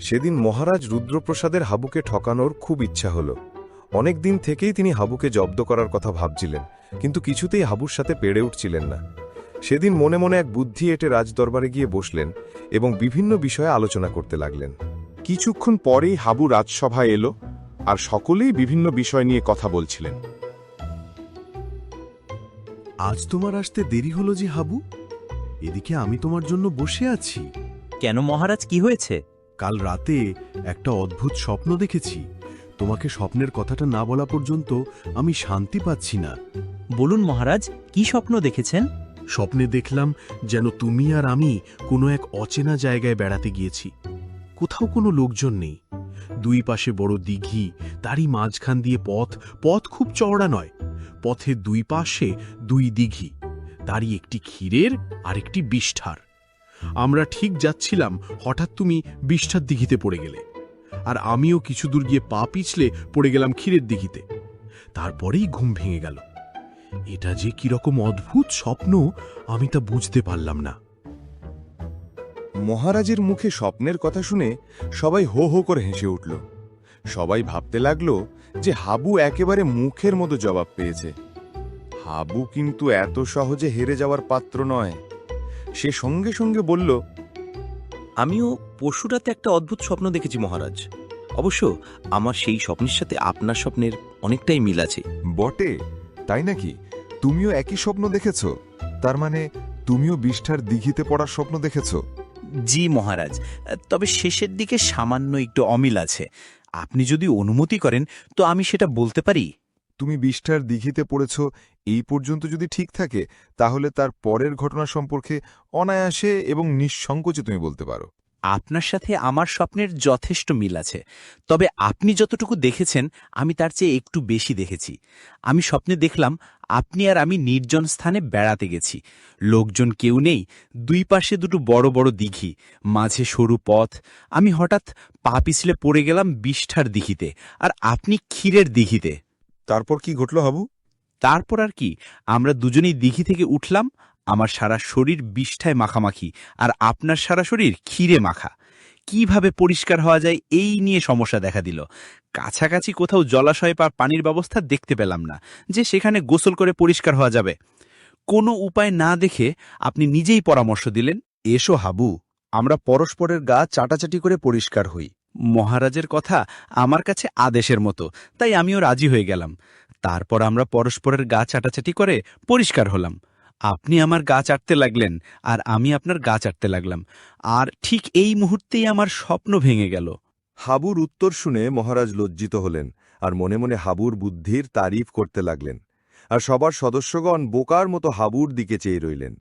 সেদিন মহারাজ রুদ্রপ্রসাদের হাবুকে ঠকানোর খুব ইচ্ছা হল। অনেক দিন থেকেই তিনি হাবুকে জব্দ করার কথা ভাবছিলেন কিন্তু কিছুতেই হাবুর সাথে পেরে উঠছিলেন না। সেদিন মনে মনে এক বুদ্ধি এটে রাজদরবারে গিয়ে বসলেন এবং বিভিন্ন বিষয়ে আলোচনা করতে লাগলেন। কিছুক্ষণ পরেই হাবু রাজসভায় এলো আর সকলেই বিভিন্ন বিষয় নিয়ে কথা বলছিলেন। আজ তোমার আসতে দেরি হলো যে হাবু? এদিকে আমি তোমার জন্য বসে আছি। কেন মহারাজ কি হয়েছে? কাল রাতে একটা অদ্ভুত স্বপ্ন দেখেছি। তোমাকে স্বপ্নের কথাটা না বলা পর্যন্ত আমি শান্তি পাচ্ছি না। বলুন মহারাজ কি স্বপ্ন দেখেছেন? স্বপ্নে দেখলাম যেন তুমি আর আমি কোনো এক অচেনা জায়গায় বেড়াতে গিয়েছি। কোথাও কোনো লোকজন নেই। দুই পাশে বড় দিঘি তারই মাঝখান দিয়ে পথ পথ খুব চওড়া নয়। পথের দুই পাশে দুই দিঘি তারই একটি ক্ষীরের আর একটি বিষ্ঠার। আমরা ঠিক যাচ্ছিলাম, হঠাৎ তুমি বিষ্ঠার দিঘিতে পড়ে গেলে। আর আমিও কিছু দূর গিয়ে পা পিছলে পড়ে গেলাম ক্ষীরের দিঘিতে। তারপরেই ঘুম ভেঙে গেল। এটা যে কীরকম অদ্ভুত স্বপ্ন, আমি তা বুঝতে পারলাম না। মহারাজের মুখে স্বপ্নের কথা শুনে সবাই হো হো করে হেসে উঠল। সবাই ভাবতে লাগল যে হাবু একেবারে মুখের মতো জবাব পেয়েছে। হাবু কিন্তু এত সহজে হেরে যাওয়ার পাত্র নয়। সে সঙ্গে সঙ্গে বলল আমিও পশুরাতে একটা অদ্ভুত স্বপ্ন দেখেছি মহারাজ। অবশ্য আমার সেই স্বপ্নের সাথে আপনার স্বপ্নের অনেকটাই মিল আছে। বটে তাই নাকি? তুমিও একই স্বপ্ন দেখেছ? তার মানে তুমিও বিষ্ঠার দিঘিতে পড়ার স্বপ্ন দেখেছ? জি মহারাজ তবে শেষের দিকে সামান্য একটু অমিল আছে। আপনি যদি অনুমতি করেন তো আমি সেটা বলতে পারি? তুমি বিষ্ঠার দিঘিতে পড়েছ, এই পর্যন্ত যদি ঠিক থাকে, তাহলে তার পরের ঘটনা সম্পর্কে অনায়াসে এবং নিঃসংকোচে তুমি বলতে পারো। আপনার সাথে আমার স্বপ্নের যথেষ্ট মিল আছে, তবে আপনি যতটুকু দেখেছেন, আমি তার চেয়ে একটু বেশি দেখেছি। আমি স্বপ্নে দেখলাম, আপনি আর আমি নির্জন স্থানে বেড়াতে গেছি। লোকজন কেউ নেই, দুই পাশে দুটো বড় বড় দিঘি, মাঝে সরু পথ। আমি হঠাৎ পা পিছলে পড়ে গেলাম বিষ্ঠার দিঘিতে, আর আপনি ক্ষীরের দিঘিতে। তারপর কি ঘটল হাবু তারপর আর কি? আমরা দুজনেই দিঘি থেকে উঠলাম, আমার সারা শরীর বিষ্ঠায় মাখামাখি আর আপনার সারা শরীর ক্ষীরে মাখা। কীভাবে পরিষ্কার হওয়া যায় এই নিয়ে সমস্যা দেখা দিল। কাছাকাছি কোথাও জলাশয় বা পানির ব্যবস্থা দেখতে পেলাম না যে সেখানে গোসল করে পরিষ্কার হওয়া যাবে। কোনো উপায় না দেখে আপনি নিজেই পরামর্শ দিলেন, এসো হাবু, আমরা পরস্পরের গা চাটাচাটি করে পরিষ্কার হই। মহারাজের কথা আমার কাছে আদেশের মতো, তাই আমিও রাজি হয়ে গেলাম। তারপর আমরা পরস্পরের গা চাটাচাটি করে পরিষ্কার হলাম। আপনি আমার গা চাটতে লাগলেন, আর আমি আপনার গা চাটতে লাগলাম। আর ঠিক এই মুহূর্তেই আমার স্বপ্ন ভেঙে গেল। হাবুর উত্তর শুনে মহারাজ লজ্জিত হলেন, আর মনে মনে হাবুর বুদ্ধির তারিফ করতে লাগলেন। আর সবার সদস্যগণ বোকার মতো হাবুর দিকে চেয়ে রইলেন।